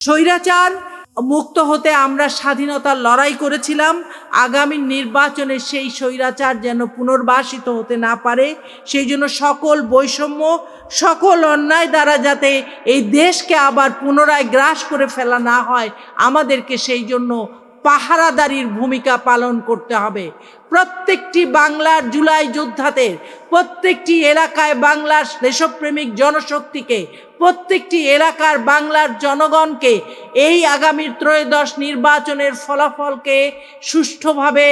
স্বৈরাচার, মুক্ত হতে আমরা স্বাধীনতার লড়াই করেছিলাম। আগামী নির্বাচনে সেই স্বৈরাচার যেন পুনর্বাসিত হতে না পারে, সেই জন্য সকল বৈষম্য, সকল অন্যায় দ্বারা যাতে এই দেশকে আবার পুনরায় গ্রাস করে ফেলা না হয়, আমাদেরকে সেই জন্য পাহারাদারির ভূমিকা পালন করতে হবে। প্রত্যেকটি বাংলার জুলাই যোদ্ধাদের প্রত্যেকটি এলাকায় বাংলার দেশপ্রেমিক জনশক্তিকে, প্রত্যেকটি এলাকার বাংলার জনগণকে এই আগামীর ত্রয়োদশ নির্বাচনের ফলাফলকে সুষ্ঠুভাবে,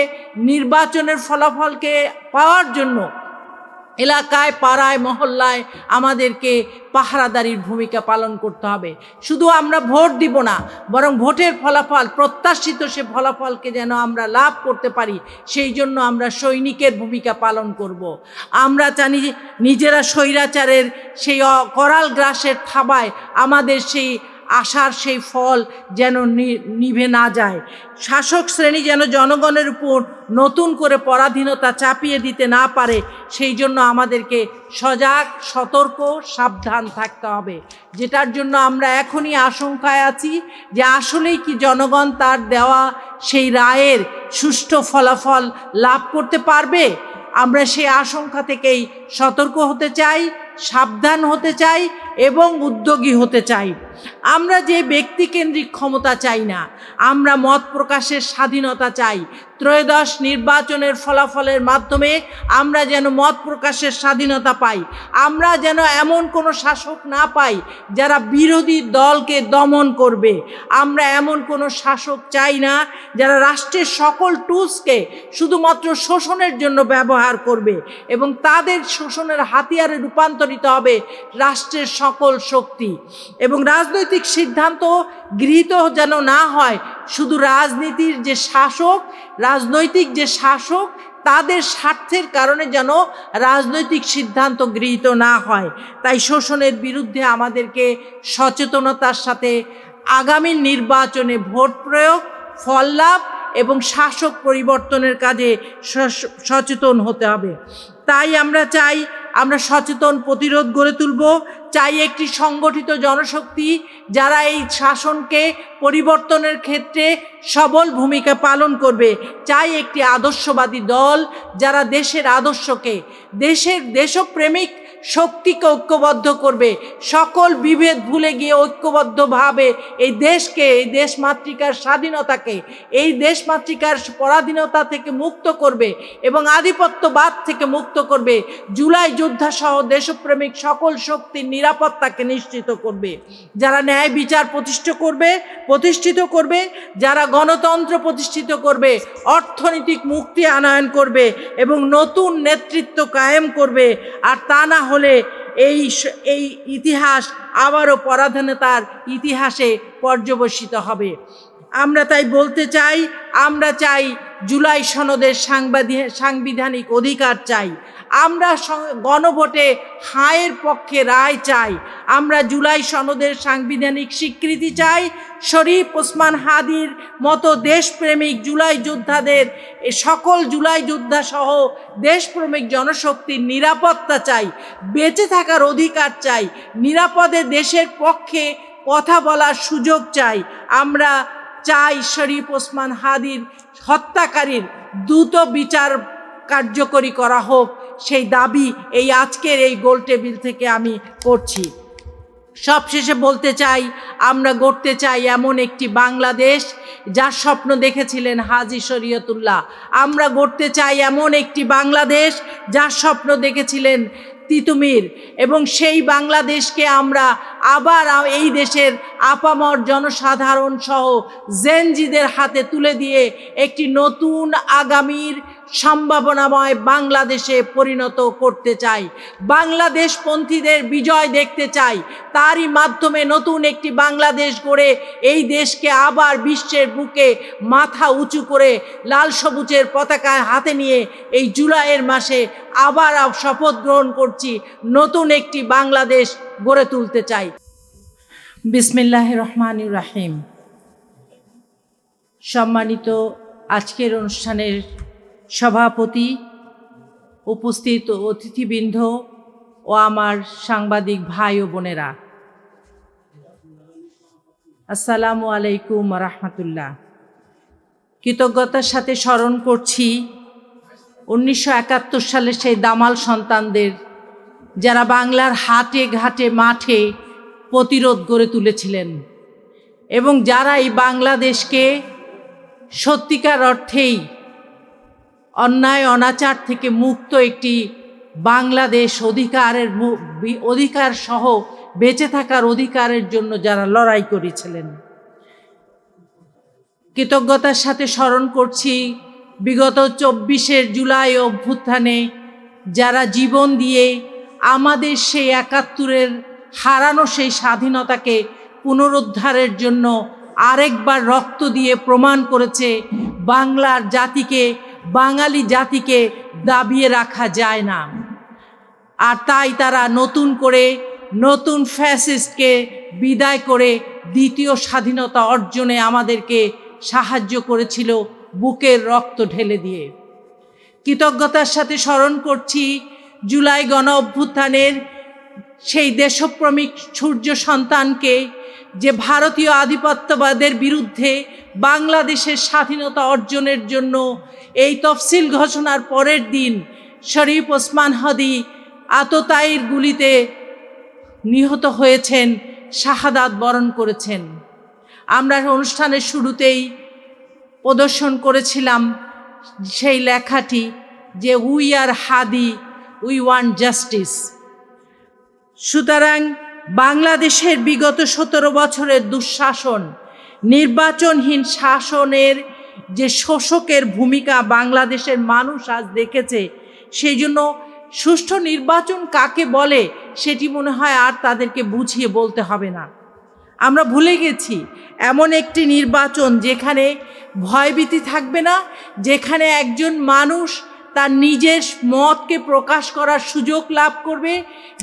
নির্বাচনের ফলাফলকে পাওয়ার জন্য এলাকায়, পাড়ায়, মহল্লায় আমাদেরকে পাহারাদারির ভূমিকা পালন করতে হবে শুধু আমরা ভোট দিব না, বরং ভোটের ফলাফল, প্রত্যাশিত সে ফলাফলকে যেন আমরা লাভ করতে পারি, সেই জন্য আমরা সৈনিকের ভূমিকা পালন করব। আমরা জানি নিজেরা স্বৈরাচারের সেই করাল গ্রাসের থাবায় আমাদের সেই আশার সেই ফল যেন নিভে না যায়। শাসক শ্রেণি যেন জনগণের উপর নতুন করে পরাধীনতা চাপিয়ে দিতে না পারে, সেই জন্য আমাদেরকে সজাগ, সতর্ক, সাবধান থাকতে হবে। যেটার জন্য আমরা এখনই আশঙ্কায় আছি যে আসলেই কি জনগণ তার দেওয়া সেই রায়ের সুষ্ঠু ফলাফল লাভ করতে পারবে? আমরা সেই আশঙ্কা থেকেই সতর্ক হতে চাই, সাবধান হতে চাই এবং উদ্যোগী হতে চাই। আমরা যে ব্যক্তিকেন্দ্রিক ক্ষমতা চাই না, আমরা মত প্রকাশের স্বাধীনতা চাই। ত্রয়োদশ নির্বাচনের ফলাফলের মাধ্যমে আমরা যেন মত প্রকাশের স্বাধীনতা পাই। আমরা যেন এমন কোনো শাসক না পাই যারা বিরোধী দলকে দমন করবে। আমরা এমন কোনো শাসক চাই না যারা রাষ্ট্রের সকল টুলসকে শুধুমাত্র শোষণের জন্য ব্যবহার করবে এবং তাদের শোষণের হাতিয়ারে রূপান্তরিত হবে রাষ্ট্রের সকল শক্তি। এবং রাজনৈতিক সিদ্ধান্ত গৃহীত যেন না হয়, শুধু রাজনীতির যে শাসক, রাজনৈতিক যে শাসক, তাদের স্বার্থের কারণে যেন রাজনৈতিক সিদ্ধান্ত গৃহীত না হয়। তাই শোষণের বিরুদ্ধে আমাদেরকে সচেতনতার সাথে আগামী নির্বাচনে ভোট প্রয়োগ, ফল লাভ এবং শাসক পরিবর্তনের কাজে সচেতন হতে হবে। তাই আমরা চাই আমরা সচেতন প্রতিরোধ গড়ে তুলব। চাই একটি সংগঠিত জনশক্তি যারা এই শাসনকে পরিবর্তনের ক্ষেত্রে সবল ভূমিকা পালন করবে। চাই একটি আদর্শবাদী দল যারা দেশের আদর্শকে, দেশের দেশপ্রেমিক শক্তিকে ঐক্যবদ্ধ করবে। সকল বিভেদ ভুলে গিয়ে ঐক্যবদ্ধভাবে এই দেশকে, এই দেশ মাতৃকার স্বাধীনতাকে, এই দেশ মাতৃকার পরাধীনতা থেকে মুক্ত করবে এবং আধিপত্যবাদ থেকে মুক্ত করবে। জুলাই যোদ্ধা সহ দেশপ্রেমিক সকল শক্তির নিরাপত্তাকে নিশ্চিত করবে। যারা ন্যায় বিচার প্রতিষ্ঠা করবে, প্রতিষ্ঠিত করবে, যারা গণতন্ত্র প্রতিষ্ঠিত করবে, অর্থনৈতিক মুক্তি আনয়ন করবে এবং নতুন নেতৃত্ব কায়েম করবে। আর তা না হলে এই এই ইতিহাস আবারও পরাধীনতার ইতিহাসে পর্যবসিত হবে। আমরা তাই বলতে চাই, আমরা চাই জুলাই সনদের সাংবিধানিক অধিকার চাই। আমরা গণভোটে হায়ের পক্ষে রায় চাই। আমরা জুলাই সনদের সাংবিধানিক স্বীকৃতি চাই। শরীফ ওসমান হাদির মতো দেশপ্রেমিক জুলাই যোদ্ধাদের সকল জুলাই যোদ্ধা সহ দেশপ্রেমিক জনশক্তির নিরাপত্তা চাই। বেঁচে থাকার অধিকার চাই। নিরাপদে দেশের পক্ষে কথা বলার সুযোগ চাই। আমরা চাই শরীফ ওসমান হাদির হত্যাকারীর দ্রুত বিচার কার্যকরী করা হোক। সেই দাবি এই আজকের এই গোল টেবিল থেকে আমি করছি। সবশেষে বলতে চাই, আমরা গড়তে চাই এমন একটি বাংলাদেশ যার স্বপ্ন দেখেছিলেন হাজি শরীয়তুল্লাহ। আমরা গড়তে চাই এমন একটি বাংলাদেশ যার স্বপ্ন দেখেছিলেন তিতুমির এবং সেই বাংলাদেশকে আমরা আবার এই দেশের আপামর জনসাধারণ সহ জেনজিদের হাতে তুলে দিয়ে একটি নতুন আগামীর সম্ভাবনাময় বাংলাদেশে পরিণত করতে চাই। বাংলাদেশপন্থীদের বিজয় দেখতে চাই। তারই মাধ্যমে নতুন একটি বাংলাদেশ গড়ে এই দেশকে আবার বিশ্বের বুকে মাথা উঁচু করে লাল সবুজের পতাকা হাতে নিয়ে এই জুলাইয়ের মাসে আবার শপথ গ্রহণ করছি, নতুন একটি বাংলাদেশ গড়ে তুলতে চাই। বিসমিল্লাহ রহমান রাহিম। সম্মানিত আজকের অনুষ্ঠানের সভাপতি, উপস্থিত অতিথিবৃন্দ ও আমার সাংবাদিক ভাই ও বোনেরা। আসসালামু আলাইকুম রহমতুল্লাহ। কৃতজ্ঞতার সাথে স্মরণ করছি উনিশশো একাত্তর সালে সেই দামাল সন্তানদের, যারা বাংলার হাটে ঘাটে মাঠে প্রতিরোধ গড়ে তুলেছিলেন এবং যারা এই বাংলাদেশকে সত্যিকার অর্থেই অন্যায়, অনাচার থেকে মুক্ত একটি বাংলাদেশ অধিকারের অধিকার সহ বেঁচে থাকার অধিকারের জন্য যারা লড়াই করেছিলেন। কৃতজ্ঞতার সাথে স্মরণ করছি, বিগত চব্বিশের জুলাই অভ্যুত্থানে যারা জীবন দিয়ে আমাদের সেই একাত্তরের হারানো সেই স্বাধীনতাকে পুনরুদ্ধারের জন্য আরেকবার রক্ত দিয়ে প্রমাণ করেছে, বাংলার জাতিকে বাঙালি জাতিকে দাবিয়ে রাখা যায় না। আর তাই তারা নতুন করে নতুন ফ্যাসিস্টকে বিদায় করে দ্বিতীয় স্বাধীনতা অর্জনে আমাদেরকে সাহায্য করেছিল বুকের রক্ত ঢেলে দিয়ে। কৃতজ্ঞতার সাথে স্মরণ করছি জুলাই গণ অভ্যুত্থানের সেই দেশপ্রেমিক সূর্য সন্তানকে যে ভারতীয় আধিপত্যবাদের বিরুদ্ধে বাংলাদেশের স্বাধীনতা অর্জনের জন্য এই তফসিল ঘোষণার পরের দিন শরীফ ওসমান হাদি আততায়ীর গুলিতে নিহত হয়েছেন, শাহাদাত বরণ করেছেন। আমরা অনুষ্ঠানের শুরুতেই প্রদর্শন করেছিলাম সেই লেখাটি যে we are Hadi, we want justice. সুতরাং বাংলাদেশের বিগত সতেরো বছরের দুঃশাসন, নির্বাচনহীন শাসনের যে শোষকের ভূমিকা বাংলাদেশের মানুষ আজ দেখেছে, সেই জন্য সুষ্ঠু নির্বাচন কাকে বলে সেটি মনে হয় আর তাদেরকে বুঝিয়ে বলতে হবে না। আমরা ভুলে গেছি, এমন একটি নির্বাচন যেখানে ভয়ভীতি থাকবে না, যেখানে একজন মানুষ তার নিজের মতকে প্রকাশ করার সুযোগ লাভ করবে,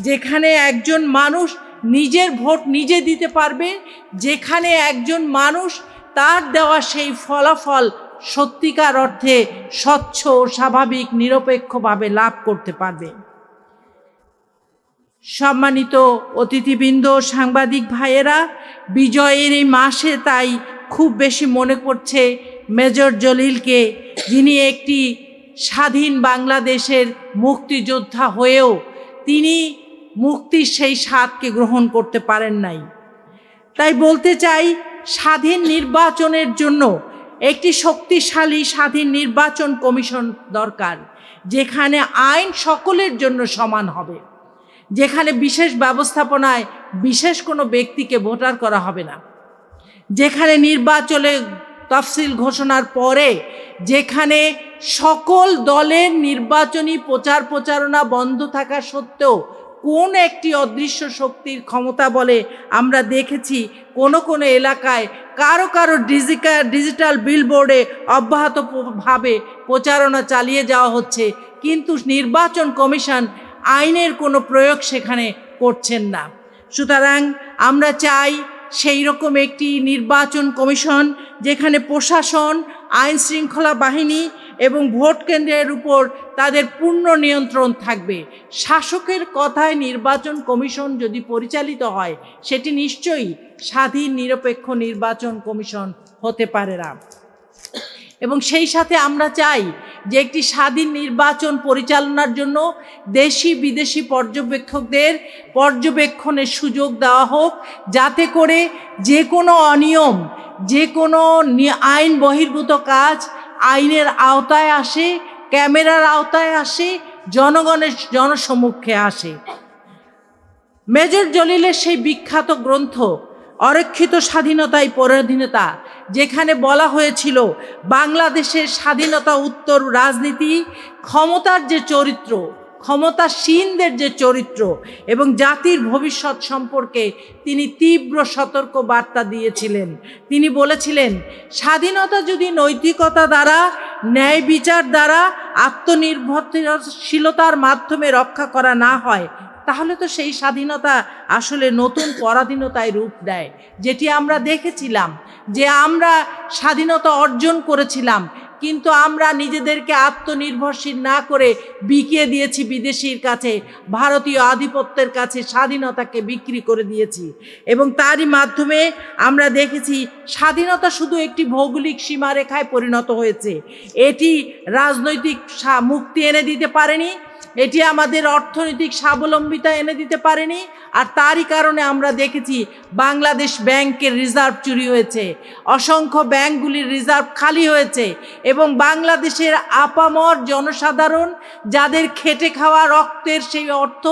যেখানে একজন মানুষ নিজের ভোট নিজে দিতে পারবে, যেখানে একজন মানুষ তার দেওয়া সেই ফলাফল সত্যিকার অর্থে স্বচ্ছ ও স্বাভাবিক, নিরপেক্ষভাবে লাভ করতে পারবে। সম্মানিত অতিথিবৃন্দ, সাংবাদিক ভাইয়েরা, বিজয়ের এই মাসে তাই খুব বেশি মনে পড়ছে মেজর জলিলকে, যিনি একটি স্বাধীন বাংলাদেশের মুক্তিযোদ্ধা হয়েও তিনি মুক্তির সেই স্বাদকে গ্রহণ করতে পারেন নাই। তাই বলতে চাই, স্বাধীন নির্বাচনের জন্য একটি শক্তিশালী স্বাধীন নির্বাচন কমিশন দরকার, যেখানে আইন সকলের জন্য সমান হবে, যেখানে বিশেষ ব্যবস্থাপনায় বিশেষ কোনো ব্যক্তিকে ভোটার করা হবে না, যেখানে নির্বাচনে তফসিল ঘোষণার পরে যেখানে সকল দলের নির্বাচনী প্রচার প্রচারণা বন্ধ থাকা সত্ত্বেও কোন একটি অদৃশ্য শক্তির ক্ষমতা বলে আমরা দেখেছি কোন কোন এলাকায় কারও কারও ডিজিটাল ডিজিটাল বিলবোর্ডে অব্যাহতভাবে প্রচারণা চালিয়ে যাওয়া হচ্ছে, কিন্তু নির্বাচন কমিশন আইনের কোনো প্রয়োগ সেখানে করছেন না। সুতরাং আমরা চাই সেই রকম একটি নির্বাচন কমিশন যেখানে প্রশাসন, আইন শৃঙ্খলা বাহিনী এবং ভোট কেন্দ্রের উপর তাদের পূর্ণ নিয়ন্ত্রণ থাকবে। শাসকের কথায় নির্বাচন কমিশন যদি পরিচালিত হয়, সেটি নিশ্চয়ই স্বাধীন নিরপেক্ষ নির্বাচন কমিশন হতে পারে না। এবং সেই সাথে আমরা চাই যে একটি স্বাধীন নির্বাচন পরিচালনার জন্য দেশি বিদেশি পর্যবেক্ষকদের পর্যবেক্ষণের সুযোগ দেওয়া হোক, যাতে করে যে কোনো অনিয়ম, যে কোনো আইন বহির্ভূত কাজ আইনের আওতায় আসে, ক্যামেরার আওতায় আসে, জনগণের জনসমক্ষে আসে। মেজর জলিলের সেই বিখ্যাত গ্রন্থ অরক্ষিত স্বাধীনতাই পরাধীনতা যেখানে বলা হয়েছিল, বাংলাদেশের স্বাধীনতা উত্তর রাজনীতি ক্ষমতার যে চরিত্র, ক্ষমতাসীনদের যে চরিত্র এবং জাতির ভবিষ্যৎ সম্পর্কে তিনি তীব্র সতর্ক বার্তা দিয়েছিলেন। তিনি বলেছিলেন, স্বাধীনতা যদি নৈতিকতা দ্বারা, ন্যায় বিচার দ্বারা, আত্মনির্ভরশীলতার মাধ্যমে রক্ষা করা না হয় তাহলে তো সেই স্বাধীনতা আসলে নতুন পরাধীনতায় রূপ দেয়, যেটি আমরা দেখেছিলাম যে আমরা স্বাধীনতা অর্জন করেছিলাম, কিন্তু আমরা নিজেদেরকে আত্মনির্ভরশীল না করে বিকিয়ে দিয়েছি বিদেশির কাছে, ভারতীয় আধিপত্যের কাছে স্বাধীনতাকে বিক্রি করে দিয়েছি। এবং তারই মাধ্যমে আমরা দেখেছি স্বাধীনতা শুধু একটি ভৌগোলিক সীমারেখায় পরিণত হয়েছে, এটি রাজনৈতিক মুক্তি এনে দিতে পারেনি এটি আমাদের অর্থনৈতিক স্বাবলম্বিতা এনে দিতে পারেনি, আর তারই কারণে আমরা দেখেছি বাংলাদেশ ব্যাংকের রিজার্ভ চুরি হয়েছে, অসংখ্য ব্যাংকগুলির রিজার্ভ খালি হয়েছে এবং বাংলাদেশের আপামর জনসাধারণ যাদের খেটে খাওয়া রক্তের সেই অর্থ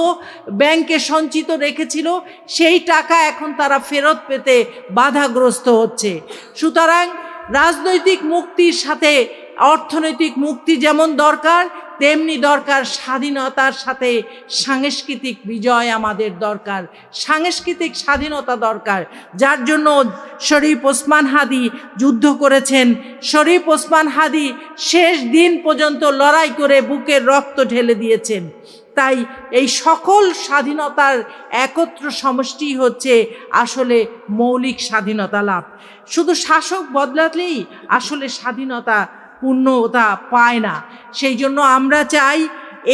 ব্যাংকে সঞ্চিত রেখেছিল, সেই টাকা এখন তারা ফেরত পেতে বাধাগ্রস্ত হচ্ছে। সুতরাং রাজনৈতিক মুক্তির সাথে অর্থনৈতিক মুক্তি যেমন দরকার তেমনি দরকার স্বাধীনতার সাথে সাংস্কৃতিক বিজয় আমাদের দরকার। সাংস্কৃতিক স্বাধীনতা দরকার। যার জন্য শরীফ ওসমান হাদি যুদ্ধ করেছেন। শরীফ ওসমান হাদি শেষ দিন পর্যন্ত লড়াই করে বুকের রক্ত ঢেলে দিয়েছেন। তাই এই সকল স্বাধীনতার একত্র সমষ্টি হচ্ছে আসলে মৌলিক স্বাধীনতা লাভ। শুধু শাসক বদলালেই আসলে স্বাধীনতা পূর্ণতা পায় না। সেই জন্য আমরা চাই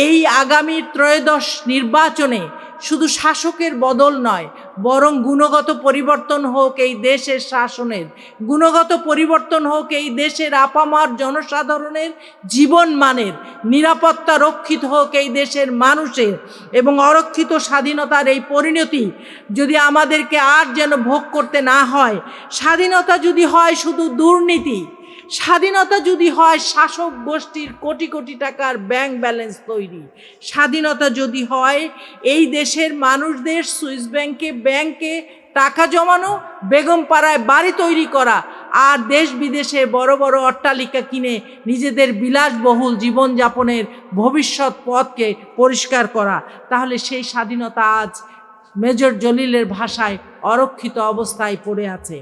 এই আগামী ত্রয়োদশ নির্বাচনে শুধু শাসকের বদল নয়, বরং গুণগত পরিবর্তন হোক এই দেশের শাসনের, গুণগত পরিবর্তন হোক এই দেশের আপামার জনসাধারণের জীবন মানের নিরাপত্তা রক্ষিত হোক এই দেশের মানুষের এবং অরক্ষিত স্বাধীনতার এই পরিণতি যদি আমাদেরকে আর যেন ভোগ করতে না হয়, স্বাধীনতা যদি হয় শুধু দুর্নীতি স্বাধীনতা যদি হয়, শাসক গোষ্ঠীর কোটি কোটি টাকার ব্যাংক ব্যালেন্স তৈরি। স্বাধীনতা যদি হয়, এই দেশের মানুষদের সুইস ব্যাংকে ব্যাংকে টাকা জমানো, বেগম পাড়ায় বাড়ি তৈরি করা, আর দেশ বিদেশে বড় বড় অট্টালিকা কিনে নিজেদের বিলাসবহুল জীবনযাপনের ভবিষ্যৎ পথকে পরিষ্কার করা, তাহলে সেই স্বাধীনতা আজ মেজর জলিলের ভাষায় অরক্ষিত অবস্থায় পড়ে আছে।